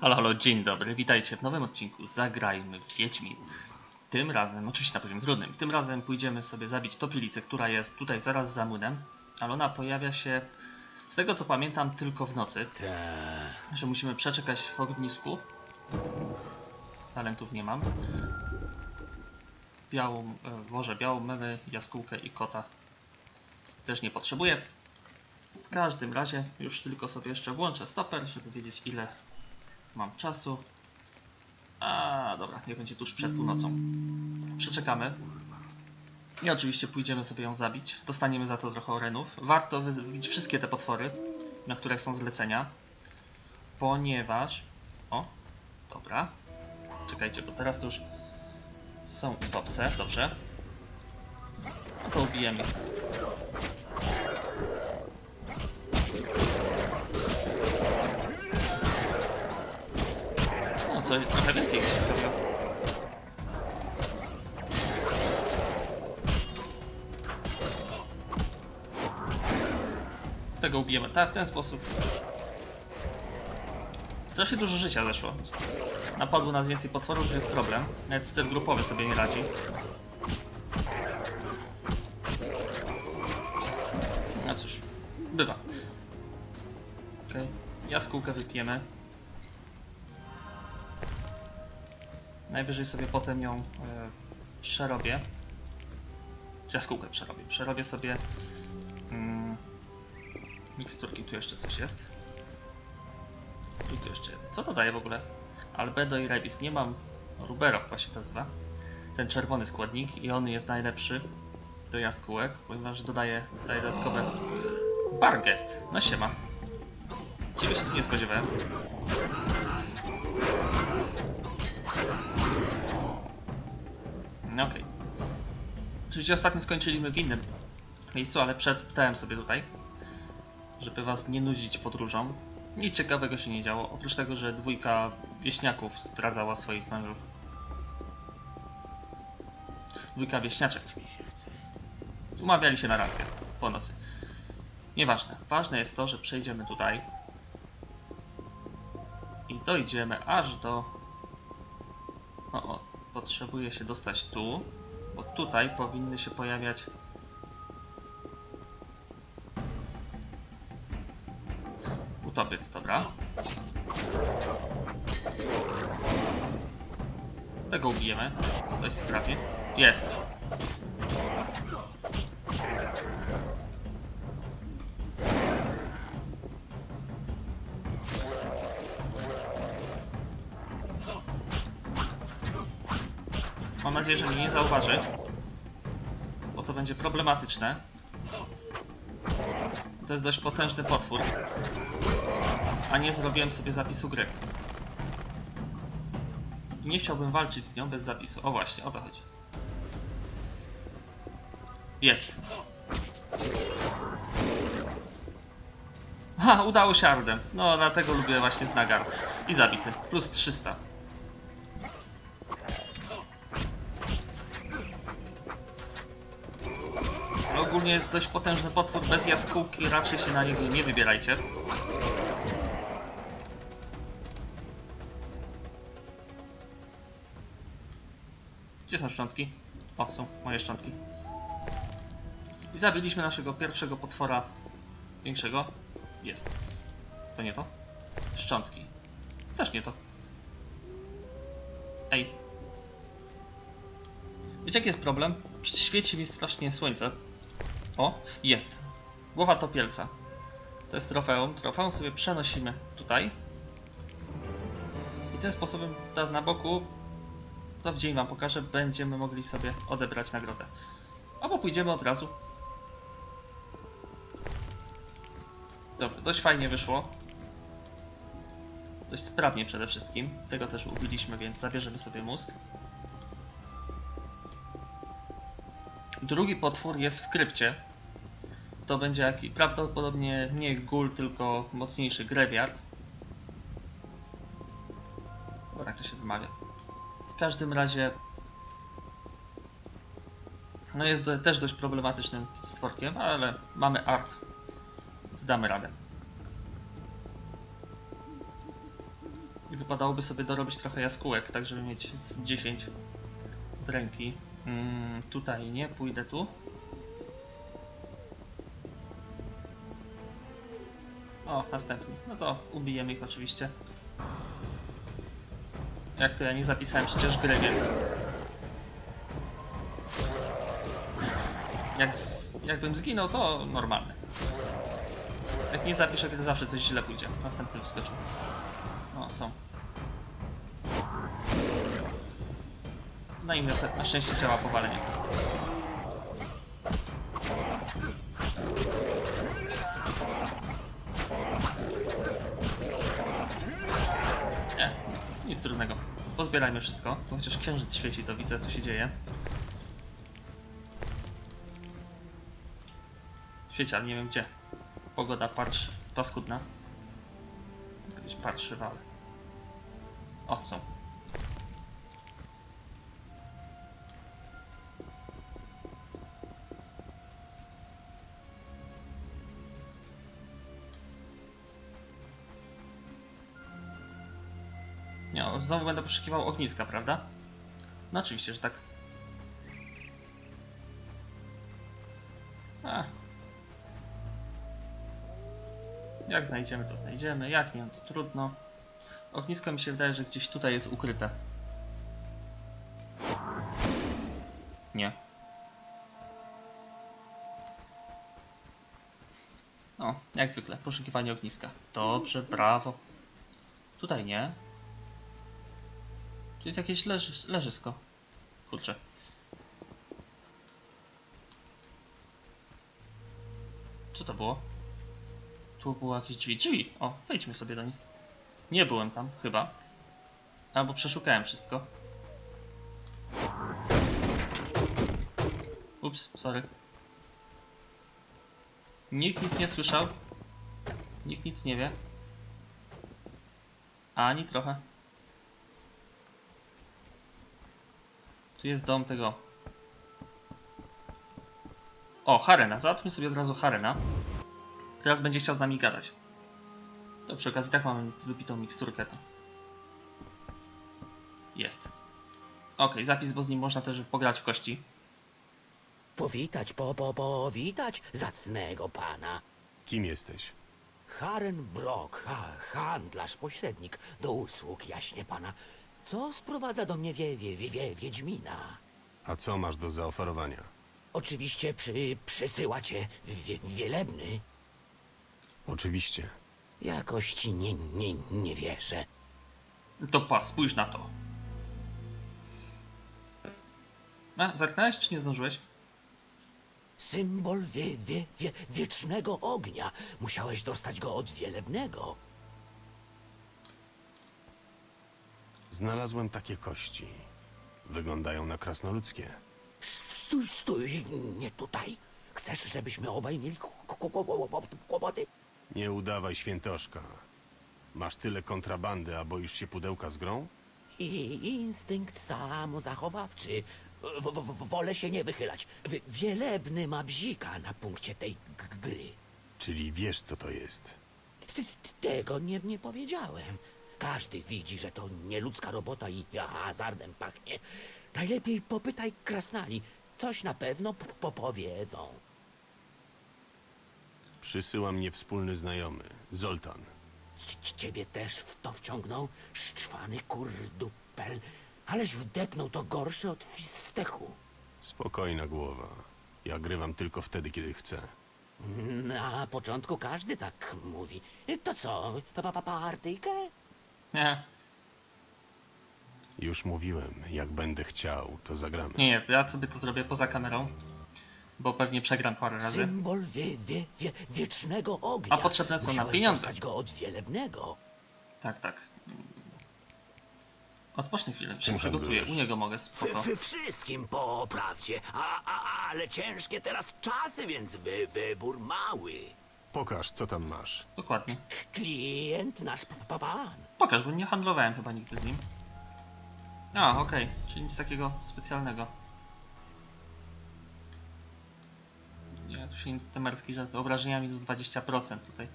Halo, halo, dzień dobry, witajcie w nowym odcinku Zagrajmy w Wiedźmin. Tym razem, oczywiście na poziomie trudnym, tym razem pójdziemy sobie zabić topielicę, która jest tutaj zaraz za młynem, ale ona pojawia się, z tego co pamiętam, tylko w nocy, Tak. że musimy przeczekać w ognisku. Talentów nie mam. Białą, e, może białą mewę, jaskółkę i kota też nie potrzebuję. W każdym razie już tylko sobie jeszcze włączę stoper, żeby wiedzieć ile mam czasu. A dobra, nie będzie tuż przed północą. Przeczekamy. I oczywiście pójdziemy sobie ją zabić. Dostaniemy za to trochę orenów. Warto wybić wszystkie te potwory, na których są zlecenia. Ponieważ... O, dobra. Czekajcie, bo teraz to już są utopce, dobrze. No to ubijemy. ich. Trochę więcej ich się zrobiło. Tego ubijemy. Tak, w ten sposób. Strasznie dużo życia zeszło. Napadło nas więcej potworów, że jest problem. Nawet styl grupowy sobie nie radzi. No cóż, bywa. Okej, jaskółkę wypijemy. Najwyżej sobie potem ją e, przerobię. Jaskółkę przerobię. Przerobię sobie mm, miksturki. Tu jeszcze coś jest. I tu jeszcze. Co to daje w ogóle? Albedo i Rebis. Nie mam. Rubero chyba się nazywa. Ten czerwony składnik i on jest najlepszy do jaskółek, ponieważ dodaje, daje dodatkowe Bargest. No siema. Ciebie się nie spodziewałem. Oczywiście ostatnio skończyliśmy w innym miejscu, ale przedptałem sobie tutaj, żeby was nie nudzić podróżą. Nic ciekawego się nie działo, oprócz tego, że dwójka wieśniaków zdradzała swoich mężów. Dwójka wieśniaczek. Umawiali się na randkę po nocy. Nieważne. Ważne jest to, że przejdziemy tutaj i dojdziemy aż do... O, o, potrzebuję się dostać tu, bo tutaj powinny się pojawiać Utopiec, dobra. Tego ubijemy. Dość sprawnie. Jest. Nadzieję, że mnie nie zauważy. Bo to będzie problematyczne. To jest dość potężny potwór. A nie zrobiłem sobie zapisu gry. Nie chciałbym walczyć z nią bez zapisu. O właśnie, o to chodzi. Jest. Ha, udało się Ardem. No, dlatego lubię właśnie Znagar. I zabity. Plus 300. Ogólnie jest dość potężny potwór bez jaskółki, raczej się na niego nie wybierajcie. Gdzie są szczątki? O, są moje szczątki. I zabiliśmy naszego pierwszego potwora większego. Jest. To nie to? Szczątki. Też nie to. Ej. Wiecie jaki jest problem? Świeci mi strasznie słońce. O, jest. Głowa topielca. To jest trofeum. Trofeum sobie przenosimy tutaj. I tym sposobem teraz na boku, to w dzień wam pokażę, będziemy mogli sobie odebrać nagrodę. Albo pójdziemy od razu. Dobrze, dość fajnie wyszło. Dość sprawnie przede wszystkim. Tego też ubiliśmy, więc zabierzemy sobie mózg. Drugi potwór jest w krypcie. To będzie jaki, prawdopodobnie nie gul, tylko mocniejszy grewiard. Bo tak to się wymawia. W każdym razie no jest do, też dość problematycznym stworkiem, ale mamy art. Więc damy radę. wypadałoby sobie dorobić trochę jaskółek, tak żeby mieć z 10 od ręki. Mm, tutaj nie, pójdę tu. O, następny. No to ubijemy ich oczywiście. Jak to ja nie zapisałem przecież gry, więc... Jak z, jakbym zginął, to normalne. Jak nie zapiszę, to zawsze coś źle pójdzie. Następny wyskoczył. O, są. No i niestety, na szczęście działa powalenie. Pozbierajmy wszystko. Tu chociaż księżyc świeci, to widzę co się dzieje. Świeci, ale nie wiem gdzie. Pogoda parsz, paskudna. Jakieś parszywale. O, są. Znowu będę poszukiwał ogniska, prawda? No oczywiście, że tak. Jak znajdziemy, to znajdziemy. Jak nie, to trudno. Ognisko mi się wydaje, że gdzieś tutaj jest ukryte. Nie. O, jak zwykle, poszukiwanie ogniska. Dobrze, brawo. Tutaj nie. Tu jest jakieś leży, leżysko. Kurczę. Co to było? Tu było jakieś drzwi. Drzwi! O, wejdźmy sobie do nich. Nie byłem tam, chyba. Albo przeszukałem wszystko. Ups, sorry. Nikt nic nie słyszał. Nikt nic nie wie. Ani trochę. Tu jest dom tego. O, Harena. Załatwmy sobie od razu Harena. Teraz będzie chciał z nami gadać. To przy okazji tak mamy wypitą miksturkę. To. Jest. Ok, zapis, bo z nim można też pograć w kości. Powitać, po, po, powitać zacnego pana. Kim jesteś? Haren Brock, ha, handlarz, pośrednik, do usług, jaśnie pana. Co sprowadza do mnie wie, wie, wie, wie, Wiedźmina? A co masz do zaoferowania? Oczywiście przy, przysyła cię wie, wielebny. Oczywiście. Jakoś ci nie, nie, nie wierzę. To pa, spójrz na to. A, zerknąłeś czy nie zdążyłeś? Symbol wie, wie, wie, wiecznego ognia. Musiałeś dostać go od wielebnego. Znalazłem takie kości. Wyglądają na krasnoludzkie. Stój, stój, nie tutaj. Chcesz, żebyśmy obaj mieli k- k- k- kłopoty? Nie udawaj świętoszka. Masz tyle kontrabandy, a boisz się pudełka z grą? I instynkt samozachowawczy. W, w, w, wolę się nie wychylać. Wielebny ma bzika na punkcie tej g- gry. Czyli wiesz, co to jest. Tego nie, nie powiedziałem. Każdy widzi, że to nieludzka robota i hazardem pachnie. Najlepiej popytaj krasnali. Coś na pewno p- popowiedzą. Przysyła mnie wspólny znajomy, Zoltan. C- Ciebie też w to wciągnął? Szczwany kurdupel. Aleś wdepnął to gorsze od fistechu. Spokojna głowa. Ja grywam tylko wtedy, kiedy chcę. Na początku każdy tak mówi. To co, pa, pa, pa, partyjkę? Nie, Już mówiłem, jak będę chciał, to zagramy. nie, ja sobie to zrobię poza kamerą. Bo pewnie przegram parę razy. Symbol wie, wie, wie, wiecznego ognia. A potrzebne są nam Musiałeś pieniądze. dostać go od wielebnego. Tak, tak. Odpocznij chwilę, się Czym przygotuję. handlujesz? U niego mogę, spoko. Wy wszystkim po prawdzie, a, a, ale ciężkie teraz czasy, więc wy, wybór mały. Pokaż, co tam masz. Dokładnie. Klient nasz p- p- pan. Pokaż, bo nie handlowałem chyba nigdy z nim. A, okej, czyli nic takiego specjalnego. Nie, tu się nic temerski żart. Obrażenia minus 20% tutaj.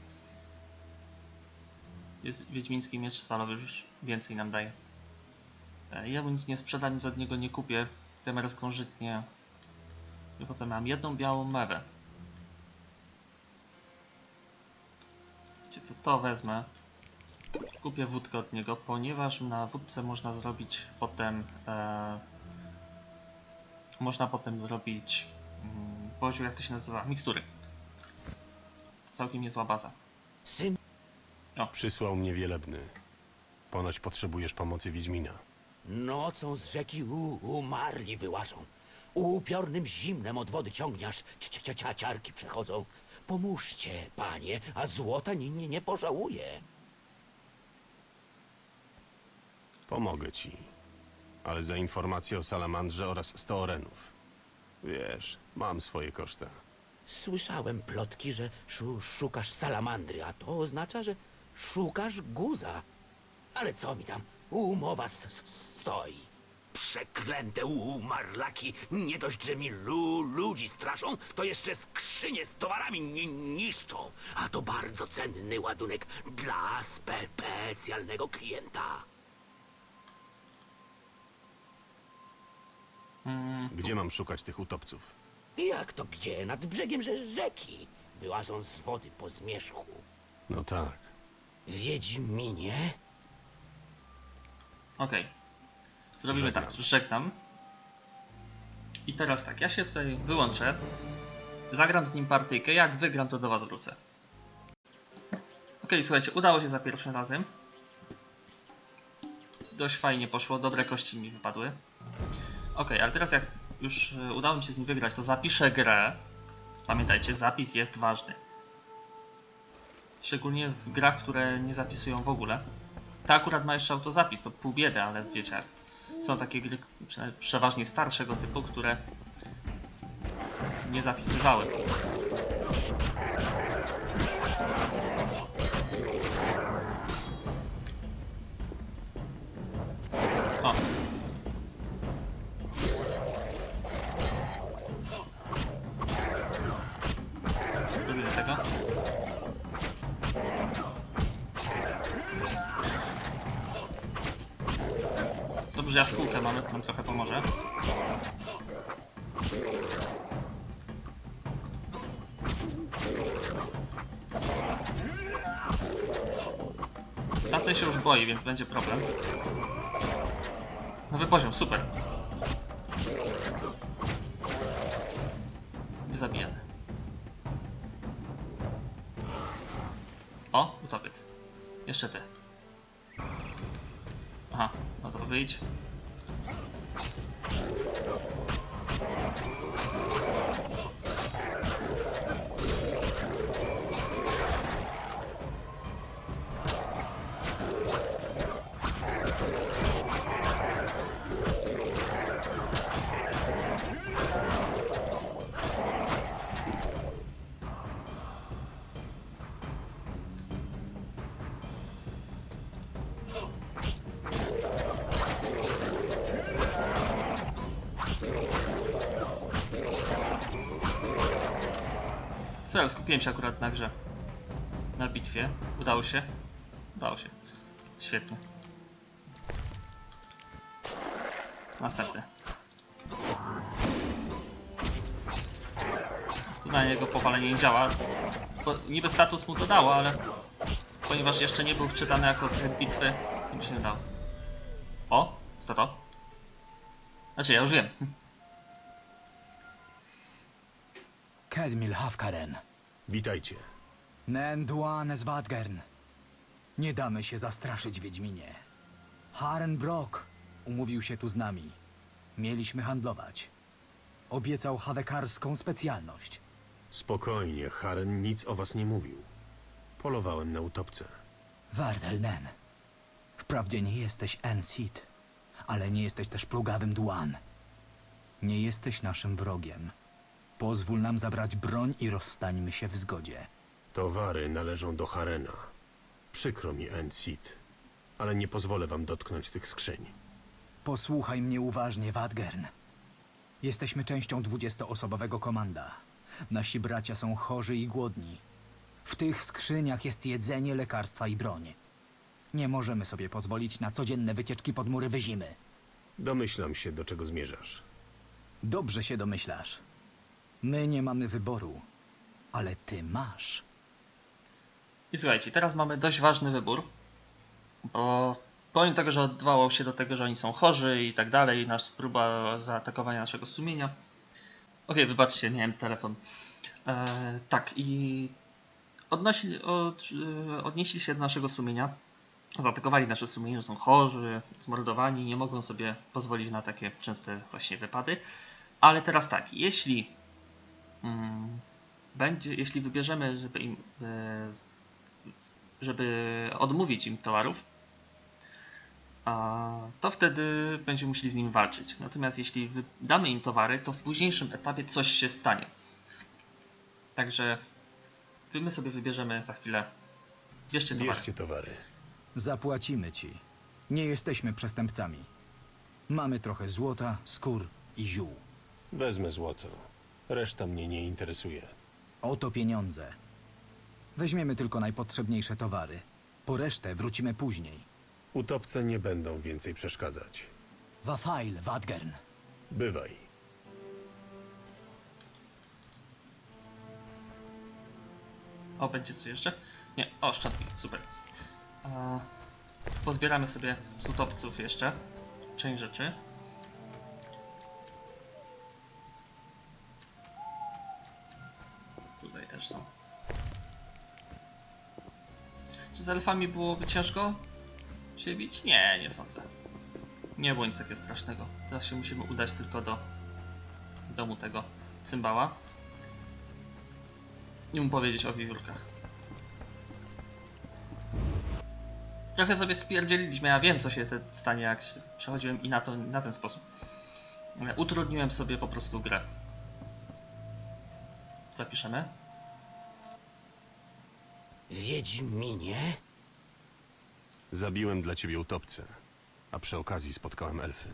Jest Wiedźmiński miecz stalowy już więcej nam daje. E, Ja mu nic nie sprzedam, nic od niego nie kupię. Temerską żytnię. I po co mam jedną białą mewę. Wiecie co, to wezmę. Kupię wódkę od niego, ponieważ na wódce można zrobić potem... E, można potem zrobić... Mm, Boziu, jak to się nazywa? Mikstury. To całkiem niezła baza. Przysłał mnie wielebny. Ponoć potrzebujesz pomocy Wiedźmina. nocą z rzeki u, umarli wyłażą. Upiornym zimnem od wody ciągniasz, ciarki przechodzą. Pomóżcie, panie, a złota nie, nie, nie pożałuje. Pomogę ci. Ale za informację o salamandrze oraz 100 orenów. Wiesz, mam swoje koszta. Słyszałem plotki, że szu, szukasz salamandry, a to oznacza, że szukasz guza. Ale co mi tam? Umowa stoi. Przeklęte umarlaki, nie dość, że mi lu ludzi straszą, to jeszcze skrzynie z towarami ni niszczą. A to bardzo cenny ładunek dla spe specjalnego klienta. Mm, Gdzie mam szukać tych utopców? Jak to gdzie? Nad brzegiem rze rzeki. Wyłażą z wody po zmierzchu. No tak. Wiedźminie? Okej. Zrobimy Żegnam. tak, żegnam. I teraz tak, ja się tutaj wyłączę. Zagram z nim partyjkę, jak wygram to do was wrócę. Okej, słuchajcie, udało się za pierwszym razem. Dość fajnie poszło, dobre kości mi wypadły. Okej, ale teraz jak już e, udało mi się z nim wygrać, to zapiszę grę. Pamiętajcie, zapis jest ważny. Szczególnie w grach, które nie zapisują w ogóle. Ta akurat ma jeszcze autozapis, to pół biedy, ale wiecie, są takie gry przeważnie starszego typu, które nie zapisywały. Dobrze, jaskółkę mamy, to nam trochę pomoże. Tamten się już boi, więc będzie problem. Nowy poziom, super. Zabijany. O, utopiec. Jeszcze ty. Aha, no to wyjdź. Ja skupiłem się akurat na grze. Na bitwie. Udało się? Udało się. Świetnie. Następny. Tu na niego powalenie nie działa. Bo niby status mu to dało, ale ponieważ jeszcze nie był wczytany jako tryb bitwy, to mi się nie dało. O, kto to? Znaczy, ja już wiem. Kedmil Hafkaren. Witajcie. Nenduan Swadgern. Nie damy się zastraszyć, Wiedźminie. Haren Brock umówił się tu z nami. Mieliśmy handlować. Obiecał hawekarską specjalność. Spokojnie, Haren nic o was nie mówił. Polowałem na utopce. Wardel Nen. Wprawdzie nie jesteś Ensit, ale nie jesteś też plugawym Duan. Nie jesteś naszym wrogiem. Pozwól nam zabrać broń i rozstańmy się w zgodzie. Towary należą do Harena. Przykro mi, Encid, ale nie pozwolę wam dotknąć tych skrzyń. Posłuchaj mnie uważnie, Wadgern. Jesteśmy częścią dwudziestoosobowego komanda. Nasi bracia są chorzy i głodni. W tych skrzyniach jest jedzenie, lekarstwa i broń. Nie możemy sobie pozwolić na codzienne wycieczki pod mury wyzimy. Domyślam się, do czego zmierzasz. Dobrze się domyślasz. My nie mamy wyboru, ale ty masz. I słuchajcie, teraz mamy dość ważny wybór, bo pomimo tego, że odwołał się do tego, że oni są chorzy i tak dalej, nasz próba zaatakowania naszego sumienia. Okej, wybaczcie, nie wiem, telefon. E, tak, i odnosi, od, e, odnieśli się do naszego sumienia, zaatakowali nasze sumienie, są chorzy, zmordowani, nie mogą sobie pozwolić na takie częste właśnie wypady. Ale teraz tak, jeśli będzie, jeśli wybierzemy, żeby im e, żeby odmówić im towarów, to wtedy będziemy musieli z nim walczyć. Natomiast jeśli damy im towary, to w późniejszym etapie coś się stanie. Także my sobie wybierzemy za chwilę. Bierzcie towary. Bierzcie towary. Zapłacimy ci. Nie jesteśmy przestępcami. Mamy trochę złota, skór i ziół. Wezmę złoto. Reszta mnie nie interesuje. Oto pieniądze. Weźmiemy tylko najpotrzebniejsze towary. Po resztę wrócimy później. Utopce nie będą więcej przeszkadzać. Wafail, Wadgern. Bywaj. O, będzie co jeszcze? Nie, o, szczątki, super. Pozbieramy sobie z utopców jeszcze część rzeczy. Z elfami byłoby ciężko się bić? Nie, nie sądzę. Nie było nic takiego strasznego. Teraz się musimy udać tylko do domu tego cymbała i mu powiedzieć o wiewiórkach. Trochę sobie spierdzieliliśmy, ja wiem co się te stanie jak się przechodziłem i na, to, na ten sposób. Utrudniłem sobie po prostu grę. Zapiszemy. Wiedźminie? Zabiłem dla ciebie utopcę, a przy okazji spotkałem elfy.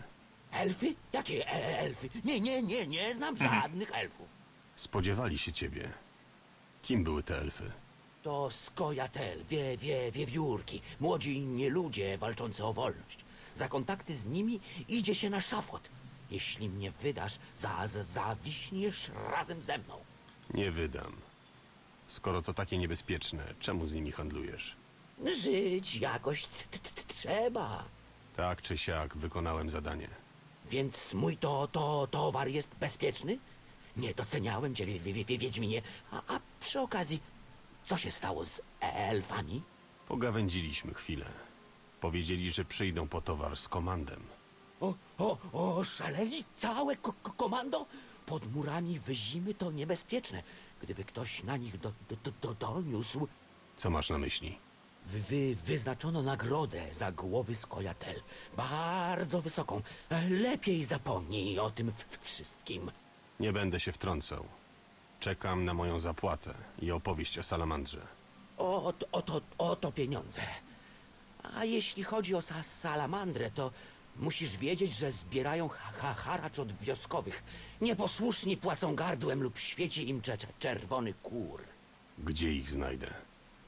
Elfy? Jakie e elfy? Nie, nie, nie, nie znam żadnych elfów. Spodziewali się ciebie. Kim były te elfy? To skojatel, wie, wie, wiewiórki, młodzi nieludzie walczący o wolność. Za kontakty z nimi idzie się na szafot. Jeśli mnie wydasz, za, za, zawiśniesz razem ze mną. Nie wydam. Skoro to takie niebezpieczne, czemu z nimi handlujesz? Żyć jakoś t- t- t- trzeba. Tak czy siak wykonałem zadanie. Więc mój to, to towar jest bezpieczny? Nie doceniałem cię, wie, wie, wie, Wiedźminie. A, a przy okazji, co się stało z elfami? Pogawędziliśmy chwilę. Powiedzieli, że przyjdą po towar z komandem. O, o, o, szaleli całe ko ko komando? Pod murami wyzimy to niebezpieczne. Gdyby ktoś na nich do, do, do, do, doniósł, Co masz na myśli? Wy, wy, wyznaczono nagrodę za głowy skojatel. Bardzo wysoką. Lepiej zapomnij o tym w- wszystkim. Nie będę się wtrącał. Czekam na moją zapłatę i opowieść o salamandrze. Oto, oto, oto pieniądze. A jeśli chodzi o sa salamandrę, to musisz wiedzieć, że zbierają ha ha haracz od wioskowych. Nieposłuszni płacą gardłem lub świeci im cze cze czerwony kur. Gdzie ich znajdę?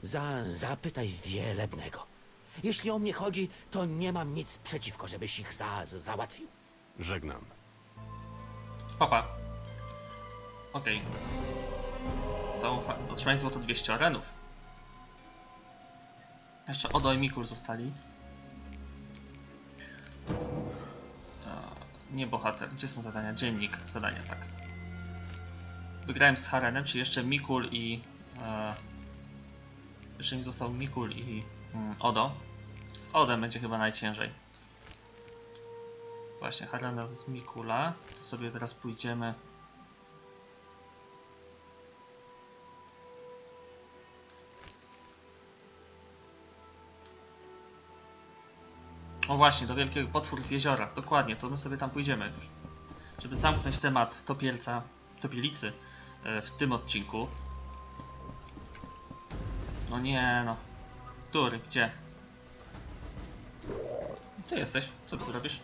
Za, zapytaj wielebnego. Jeśli o mnie chodzi, to nie mam nic przeciwko, żebyś ich za, załatwił. Żegnam. Papa. Okej. Okay. Otrzymaj złoto 200 arenów. Jeszcze Odo i Mikul zostali. E, nie bohater. Gdzie są zadania? Dziennik. Zadania, tak. Wygrałem z Harenem, czy jeszcze Mikul i... E, jeszcze mi został Mikul i mm, Odo. Z Odem będzie chyba najciężej. Właśnie, Harena z Mikula. To sobie teraz pójdziemy. O właśnie, do wielkiego potwór z jeziora. Dokładnie, to my sobie tam pójdziemy. Żeby zamknąć temat topielca, topielicy e, w tym odcinku. No nie no. Który? Gdzie? Ty jesteś. Co ty robisz?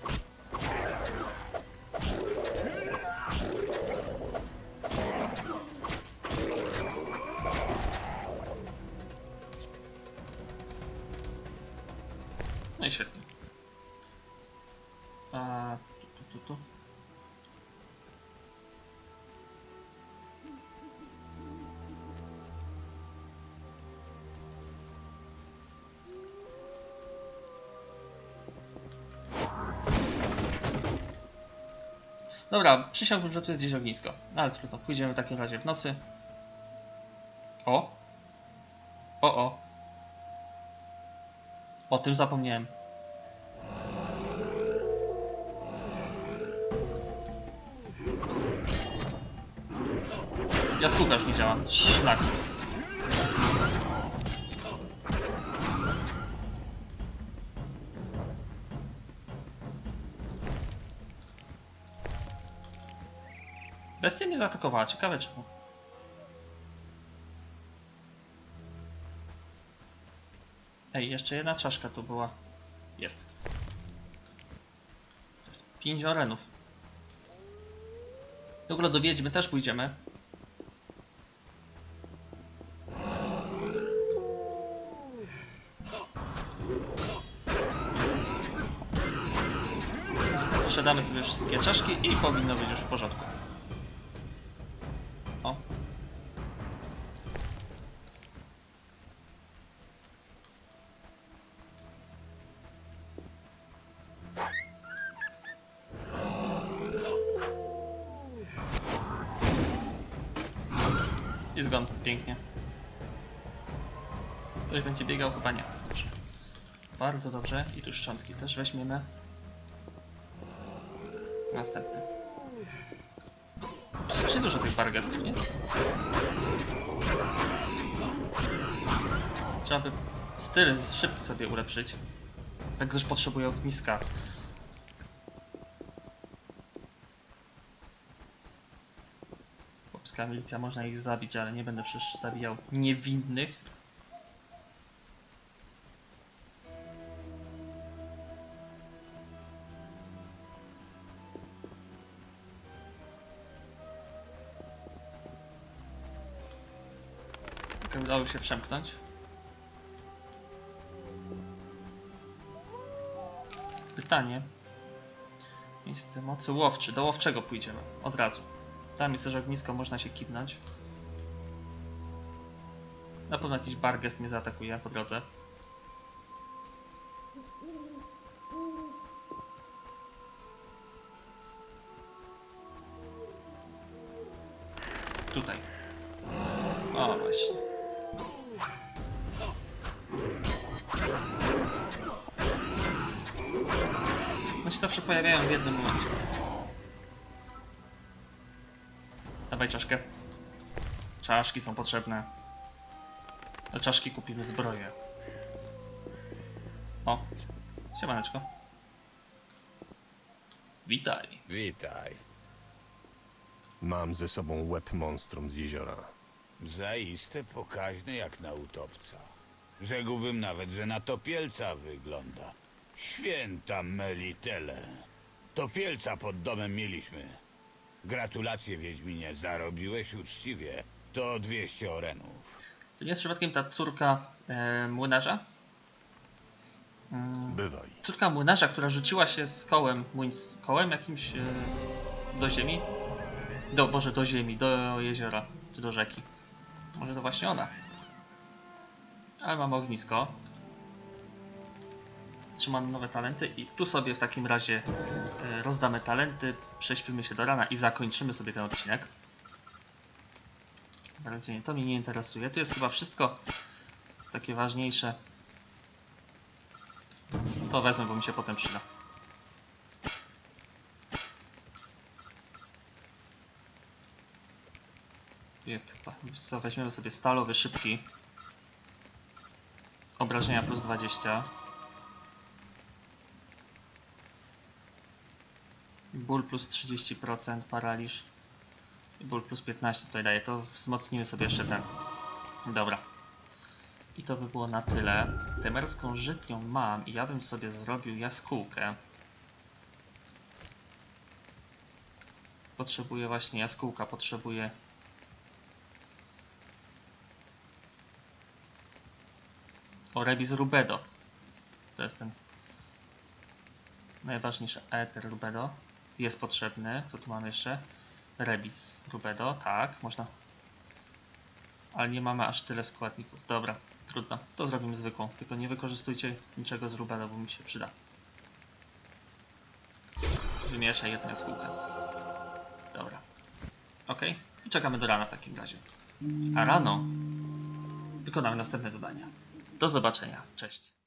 No i świetnie. A, tu, tu, tu, Dobra, przysiągłbym, że tu jest gdzieś ognisko. No, ale trudno, pójdziemy w takim razie w nocy. O! O, o! O tym zapomniałem. Jaskółka już nie działa. Szlak. Bestia mnie zaatakowała, ciekawe czemu. Ej, jeszcze jedna czaszka tu była. Jest. To jest pięć orenów. Ogóle do Wiedźmy też pójdziemy. Sprzedamy sobie wszystkie czaszki i powinno być już w porządku. I zgon, pięknie. Ktoś będzie biegał? Chyba nie. Bardzo dobrze. I tu szczątki też weźmiemy. Następny. Strasznie dużo tych bargestów, nie? Trzeba by styl szybki sobie ulepszyć. Tak też potrzebuję ogniska. Chłopska milicja, można ich zabić, ale nie będę przecież zabijał niewinnych. Ok, udało się przemknąć. Pytanie. Miejsce mocy łowczy. Do łowczego pójdziemy. Od razu. Tam jest też ognisko, można się kipnąć. Na pewno jakiś bargest mnie zaatakuje po drodze. Dawaj czaszkę. Czaszki są potrzebne. Do czaszki kupimy zbroję. O, siemaneczko. Witaj. Witaj. Mam ze sobą łeb monstrum z jeziora. Zaiste pokaźny jak na utopca. Rzekłbym nawet, że na topielca wygląda. Święta Melitele. Topielca pod domem mieliśmy. Gratulacje, Wiedźminie, zarobiłeś uczciwie. To 200 orenów. To nie jest przypadkiem ta córka e, młynarza? Mm, Bywaj. córka młynarza, która rzuciła się z kołem, młyn z kołem jakimś e, do ziemi? Do, Boże, do ziemi, do jeziora, czy do rzeki. Może to właśnie ona. Ale mamy ognisko. Trzymamy nowe talenty i tu sobie w takim razie e, rozdamy talenty, prześpimy się do rana i zakończymy sobie ten odcinek. Nie, to mnie nie interesuje. Tu jest chyba wszystko takie ważniejsze. To wezmę, bo mi się potem przyda. Jest. Co, weźmiemy sobie stalowy, szybki. Obrażenia plus 20. Ból plus 30%, paraliż. I ból plus 15 tutaj daje. To wzmocnimy sobie jeszcze ten. Dobra. I to by było na tyle. Temerską żytnią mam i ja bym sobie zrobił jaskółkę. Potrzebuję właśnie jaskółka, potrzebuję O, Rebis Rubedo. To jest ten najważniejsze Ether Rubedo jest potrzebny. Co tu mamy jeszcze? Rebis Rubedo, tak, można. Ale nie mamy aż tyle składników. Dobra, trudno. To zrobimy zwykłą. Tylko nie wykorzystujcie niczego z Rubedo, bo mi się przyda. Wymieszaj jedną jaskółkę. Dobra. Ok. I czekamy do rana w takim razie. A rano wykonamy następne zadania. Do zobaczenia. Cześć.